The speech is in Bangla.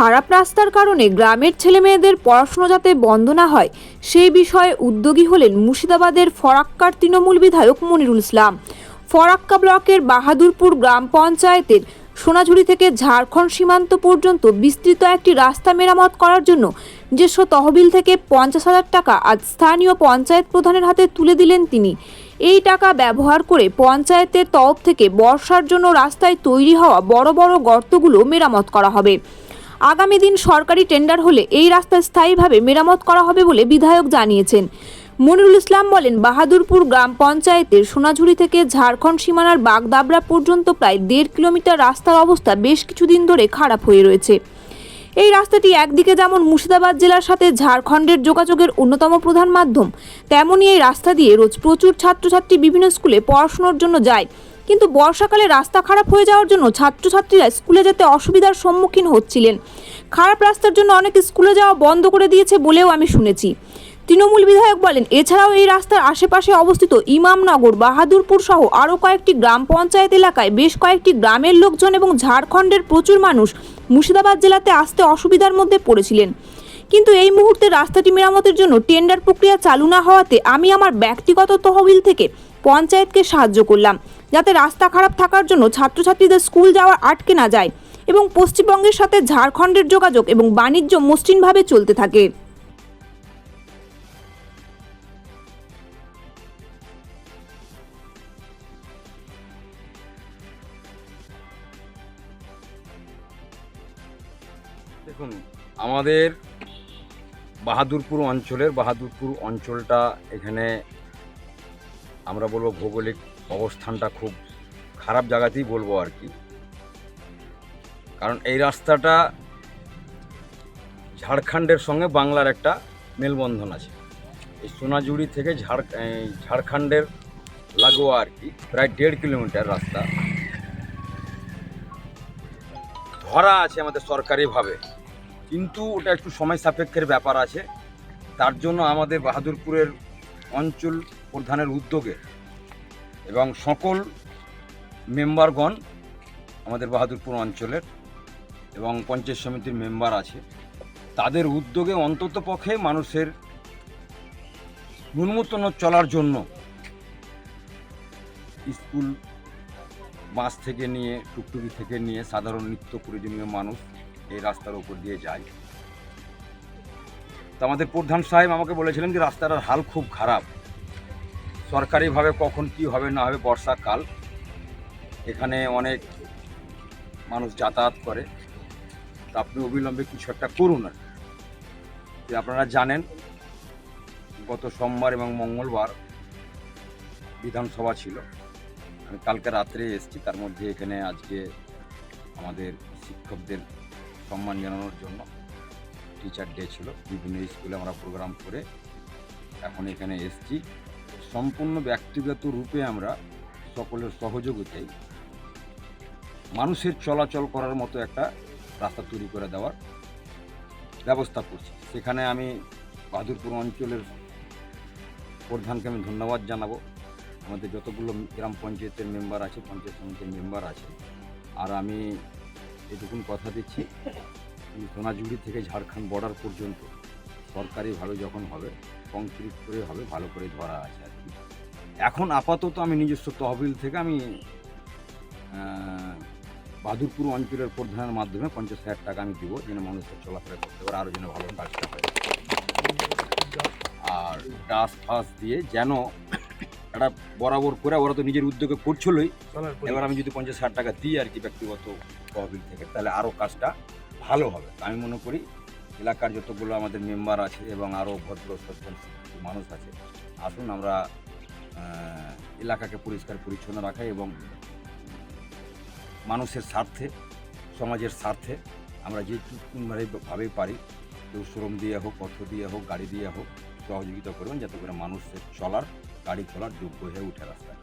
খারাপ রাস্তার কারণে গ্রামের ছেলেমেয়েদের পড়াশুনো যাতে বন্ধ না হয়, সেই বিষয়ে উদ্যোগী হলেন মুর্শিদাবাদের ফরাক্কার তৃণমূল বিধায়ক মনিরুল ইসলাম। ফরাক্কা ব্লকের বাহাদুরপুর গ্রাম পঞ্চায়েতের সোনাঝুরি থেকে ঝাড়খণ্ড সীমান্ত পর্যন্ত বিস্তৃত একটি রাস্তা মেরামত করার জন্য নিজস্ব তহবিল থেকে পঞ্চাশ হাজার টাকা আজ স্থানীয় পঞ্চায়েত প্রধানের হাতে তুলে দিলেন তিনি। এই টাকা ব্যবহার করে পঞ্চায়েতের তরফ থেকে বর্ষার জন্য রাস্তায় তৈরি হওয়া বড় বড় গর্তগুলো মেরামত করা হবে। আগামী দিন সরকারি টেন্ডার হলে এই রাস্তা স্থায়ীভাবে মেরামত করা হবে বলে বিধায়ক জানিয়েছেন। মনিরুল ইসলাম বলেন, বাহাদুরপুর গ্রাম পঞ্চায়েতের সোনাঝুরি থেকে ঝাড়খণ্ড সীমানার বাগদাবরা পর্যন্ত প্রায় দেড় কিলোমিটার রাস্তার অবস্থা বেশ কিছুদিন ধরে খারাপ হয়ে রয়েছে। এই রাস্তাটি একদিকে যেমন মুর্শিদাবাদ জেলার সাথে ঝাড়খণ্ডের যোগাযোগের অন্যতম প্রধান মাধ্যম তেমনই এই রাস্তা দিয়ে রোজ প্রচুর ছাত্রছাত্রী বিভিন্ন স্কুলে পড়াশোনার জন্য যায়। কিন্তু বর্ষাকালে রাস্তা খারাপ হয়ে যাওয়ার জন্য ছাত্রছাত্রীরা স্কুলে যেতে অসুবিধার সম্মুখীন হচ্ছিলেন। খারাপ রাস্তার জন্য অনেক স্কুলে যাওয়া বন্ধ করে দিয়েছে বলেও আমি শুনেছি। তৃণমূল বিধায়ক বলেন, এছাড়াও এই রাস্তার আশেপাশে অবস্থিত ইমামনগর, বাহাদুরপুর সহ আরও কয়েকটি গ্রাম পঞ্চায়েত এলাকায় বেশ কয়েকটি গ্রামের লোকজন এবং ঝাড়খণ্ডের প্রচুর মানুষ মুর্শিদাবাদ জেলাতে আসতে অসুবিধার মধ্যে পড়েছিলেন। কিন্তু এই মুহূর্তে রাস্তাটি মেরামতের জন্য টেন্ডার প্রক্রিয়া চালু না হওয়াতে আমি আমার ব্যক্তিগত তহবিল থেকে পঞ্চায়েতকে সাহায্য করলাম। যাতে রাস্তা খারাপ থাকার জন্য ছাত্রছাত্রীদের স্কুল যাওয়া আটকে না যায় এবং পশ্চিমবঙ্গের সাথে ঝাড়খণ্ডের যোগাযোগ এবং বাণিজ্য মসৃণভাবে চলতে থাকে। দেখুন, আমাদের বাহাদুরপুর অঞ্চলের বাহাদুরপুর অঞ্চলটা এখানে আমরা বলব ভৌগোলিক অবস্থানটা খুব খারাপ জায়গাতেই বলব আর কি। কারণ এই রাস্তাটা ঝাড়খণ্ডের সঙ্গে বাংলার একটা মেলবন্ধন আছে। এই সোনাঝুরি থেকে ঝাড় ঝাড়খণ্ডের লাগোয়া আর কি, প্রায় দেড় কিলোমিটার রাস্তা। ধরা আছে আমাদের সরকারিভাবে। কিন্তু ওটা একটু সময় সাপেক্ষের ব্যাপার আছে। তার জন্য আমাদের বাহাদুরপুরের অঞ্চল প্রধানের উদ্যোগে এবং সকল মেম্বারগণ আমাদের বাহাদুরপুর অঞ্চলের এবং পঞ্চায়েত সমিতির মেম্বার আছে, তাদের উদ্যোগে অন্তত পক্ষে মানুষের ন্যূনতম চলার জন্য স্কুল বাস থেকে নিয়ে, টুকটুকি থেকে নিয়ে সাধারণ নিত্য প্রয়োজনীয় মানুষ এই রাস্তার উপর দিয়ে যায়। তো আমাদের প্রধান সাহেব আমাকে বলেছিলেন যে রাস্তাটার হাল খুব খারাপ। সরকারিভাবে কখন কি হবে, না হবে, বর্ষাকাল। এখানে অনেক মানুষ যাতায়াত করে। তো আপনি অবিলম্বে কিছু একটা করুন আর কি। আপনারা জানেন, গত সোমবার এবং মঙ্গলবার বিধানসভা ছিল। আমি কালকে রাত্রে এসেছি, তার মধ্যে এখানে আজকে আমাদের শিক্ষকদের সম্মান জানানোর জন্য টিচার ডে ছিল। বিভিন্ন স্কুলে আমরা প্রোগ্রাম করে এখন এখানে এসেছি। সম্পূর্ণ ব্যক্তিগত রূপে আমরা সকলের সহযোগিতায় মানুষের চলাচল করার মতো একটা রাস্তা তৈরি করে দেওয়ার ব্যবস্থা করছি। সেখানে আমি বাহাদুরপুর অঞ্চলের প্রধানকে আমি ধন্যবাদ জানাব। আমাদের যতগুলো গ্রাম পঞ্চায়েতের মেম্বার আছে, পঞ্চায়েত সমিতির মেম্বার আছে, আর আমি এটুকুন কথা দিচ্ছি এই সোনাঝুরি থেকে ঝাড়খণ্ড বর্ডার পর্যন্ত সরকারিভাবে যখন হবে কংক্রিট করে হবে ভালো করে ধরা আছে আর কি। এখন আপাতত আমি নিজস্ব তহবিল থেকে আমি আহ, বাহাদুরপুর অঞ্চলের প্রধানের মাধ্যমে পঞ্চাশ হাজার টাকা আমি দিব যেন মানুষের চলাফেরা করতে পারে আরও যেন ভালো কাজটা হয়। আর ডাস ফাস দিয়ে যেন একটা বরাবর করে ওরা তো নিজের উদ্যোগে করছিলই এবার আমি যদি পঞ্চাশ হাজার টাকা দিই আর কি ব্যক্তিগত তহবিল থেকে তাহলে আরও কাজটা ভালো হবে। আমি মনে করি এলাকার যতগুলো আমাদের মেম্বার আছে এবং আরও ভদ্র শিক্ষিত মানুষ আছে, আসুন আমরা এলাকাকে পরিষ্কার পরিচ্ছন্ন রাখা এবং মানুষের স্বার্থে, সমাজের স্বার্থে আমরা যেভাবেই পারি, কেউ শ্রম দিয়ে হোক, অর্থ দিয়ে হোক, গাড়ি দিয়ে হোক, সহযোগিতা করবেন যাতে করে মানুষের চলার, গাড়ি চলার যোগ্য হয়ে উঠে রাস্তায়।